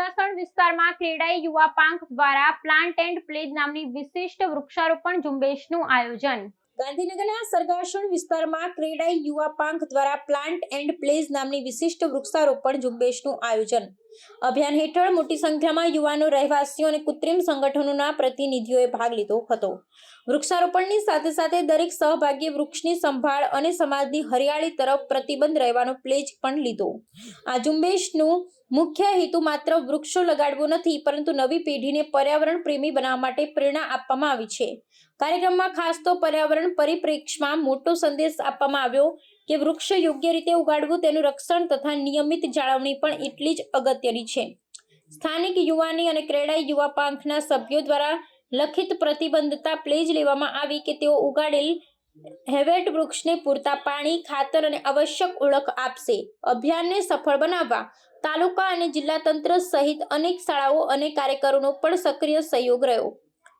સરગાસણ વિસ્તારમાં ક્રેડાઈ યુવા પાંખ દ્વારા પ્લાન્ટ એન્ડ પ્લેજ નામની વિશિષ્ટ વૃક્ષારોપણ ઝુંબેશનું આયોજન. ગાંધીનગરના સરગાસણ વિસ્તારમાં ક્રેડાઈ યુવા પાંખ દ્વારા પ્લાન્ટ એન્ડ પ્લેજ નામની વિશિષ્ટ વૃક્ષારોપણ ઝુંબેશનું આયોજન. અભિયાન હેઠળ મોટી સંખ્યામાં યુવાનો, રહેવાસીઓ અને કૃત્રિમ સંગઠનોના પ્રતિનિધિઓએ ભાગ લીધો હતો. વૃક્ષારોપણની સાથે સાથે દરેક સહભાગીએ વૃક્ષની સંભાળ અને સમાજની હરિયાળી તરફ પ્રતિબંધ રહેવાનો પ્લેજ પણ લીધો. આ ઝુંબેશનું મુખ્ય હેતુ માત્ર વૃક્ષો લગાડવો નથી, પરંતુ નવી પેઢીને પર્યાવરણ પ્રેમી બનાવવા માટે પ્રેરણા આપવામાં આવી છે. કાર્યક્રમમાં ખાસ તો પર્યાવરણ પરિપ્રેક્ષમાં મોટો સંદેશ આપવામાં આવ્યો કે વૃક્ષ યોગ્ય રીતે ઉગાડવું, તેનું રક્ષણ તથા નિયમિત જાળવણી પણ એટલી જ અગત્યની છે. સ્થાનિક યુવાની અને ક્રેડાઈ યુવા પાંખના સભ્યો દ્વારા લખિત પ્રતિબંધતા પ્લેજ લેવામાં આવી કે તેઓ ઉગાડેલ હેવેટ વૃક્ષને પૂરતા પાણી, ખાતર અને આવશ્યક ઓળખ આપશે. અભિયાનને સફળ બનાવવા તાલુકા અને જિલ્લા તંત્ર સહિત અનેક શાળાઓ અને કાર્યકરોનો પણ સક્રિય સહયોગ રહ્યો.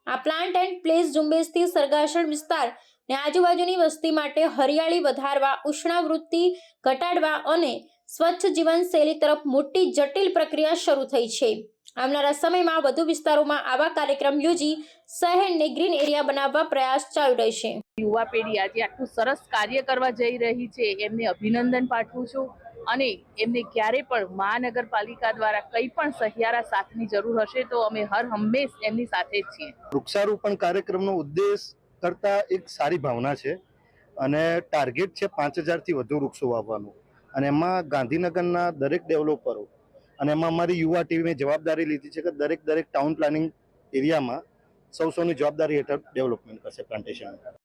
આ પ્લાન્ટ એન્ડ પ્લેસ ઝુંબેશથી સરગાસણ વિસ્તાર ને આજુબાજુની વસ્તી માટે હરિયાળી વધારવા, ઉષ્ણાવૃત્તિ ઘટાડવા અને સ્વચ્છ જીવનશૈલી તરફ મોટી જટિલ પ્રક્રિયા શરૂ થઈ છે. આવનારા સમયમાં વધુ વિસ્તારોમાં આવા કાર્યક્રમ યોજી શહેરને ગ્રીન એરિયા બનાવવા પ્રયાસ ચાલુ રહેશે. યુવા પેઢી આજે આટલું સરસ કાર્ય કરવા જઈ રહી છે. એમને અભિનંદન પાઠવું છું. અને એમને ક્યારે પણ મહાનગરપાલિકા દ્વારા કંઈ પણ સહિયારા સાથની જરૂર હશે તો અમે હર હંમેશ એમની સાથે જ છીએ. વૃક્ષારોપણ કાર્યક્રમનો ઉદ્દેશ કરતા એક સારી ભાવના છે અને ટાર્ગેટ છે પાંચ હજારથી વધુ વૃક્ષો વાવવાનું. અને એમાં ગાંધીનગરના દરેક ડેવલપરો અને એમાં અમારી યુવા ટીમે જવાબદારી લીધી છે કે દરેક દરેક ટાઉન પ્લાનિંગ એરિયામાં સૌ સૌની જવાબદારી હેઠળ ડેવલપમેન્ટ કરશે પ્લાન્ટેશન.